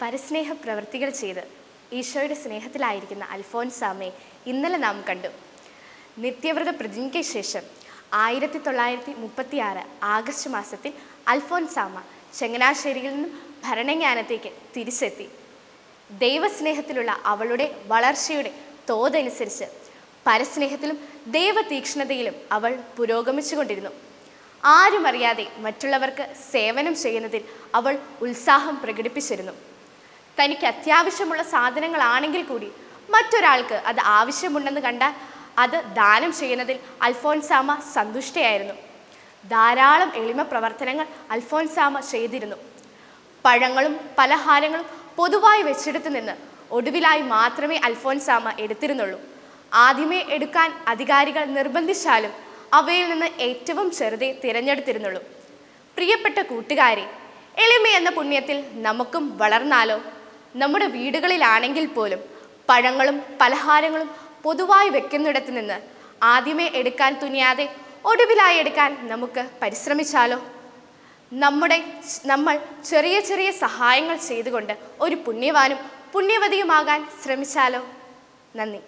പരസ്നേഹ പ്രവൃത്തികൾ ചെയ്ത് ഈശോയുടെ സ്നേഹത്തിലായിരിക്കുന്ന അൽഫോൻസാമയെ ഇന്നലെ നാം കണ്ടു. നിത്യവ്രത പ്രതിജ്ഞയ്ക്ക് ശേഷം ആയിരത്തി തൊള്ളായിരത്തി മുപ്പത്തി ആറ് ആഗസ്റ്റ് മാസത്തിൽ അൽഫോൻസാമ ചങ്ങനാശ്ശേരിയിൽ നിന്നും ഭരണജ്ഞാനത്തേക്ക് തിരിച്ചെത്തി. ദൈവസ്നേഹത്തിലുള്ള അവളുടെ വളർച്ചയുടെ തോതനുസരിച്ച് പരസ്നേഹത്തിലും ദൈവതീക്ഷ്ണതയിലും അവൾ പുരോഗമിച്ചുകൊണ്ടിരുന്നു. ആരുമറിയാതെ മറ്റുള്ളവർക്ക് സേവനം ചെയ്യുന്നതിൽ അവൾ ഉത്സാഹം പ്രകടിപ്പിച്ചിരുന്നു. തനിക്ക് അത്യാവശ്യമുള്ള സാധനങ്ങളാണെങ്കിൽ കൂടി മറ്റൊരാൾക്ക് അത് ആവശ്യമുണ്ടെന്ന് കണ്ടാൽ അത് ദാനം ചെയ്യുന്നതിൽ അൽഫോൻസാമ സന്തുഷ്ടയായിരുന്നു. ധാരാളം എളിമ പ്രവർത്തനങ്ങൾ അൽഫോൻസാമ ചെയ്തിരുന്നു. പഴങ്ങളും പലഹാരങ്ങളും പൊതുവായി വെച്ചെടുത്ത് നിന്ന് ഒടുവിലായി മാത്രമേ അൽഫോൻസാമ എടുത്തിരുന്നുള്ളൂ. ആദ്യമേ എടുക്കാൻ അധികാരികൾ നിർബന്ധിച്ചാലും അവയിൽ നിന്ന് ഏറ്റവും ചെറുതേ തിരഞ്ഞെടുത്തിരുന്നുള്ളൂ. പ്രിയപ്പെട്ട കൂട്ടുകാരെ എളിമ എന്ന പുണ്യത്തിൽ നമുക്കും വളർന്നാലോ? നമ്മുടെ വീടുകളിലാണെങ്കിൽ പോലും പഴങ്ങളും പലഹാരങ്ങളും പൊതുവായി വെക്കുന്നിടത്ത് നിന്ന് ആദ്യമേ എടുക്കാൻ തുനിയാതെ ഒടുവിലായി എടുക്കാൻ നമുക്ക് പരിശ്രമിച്ചാലോ? നമ്മുടെ നമ്മൾ ചെറിയ ചെറിയ സഹായങ്ങൾ ചെയ്തുകൊണ്ട് ഒരു പുണ്യവാനും പുണ്യവതിയുമാകാൻ ശ്രമിച്ചാലോ? നന്ദി.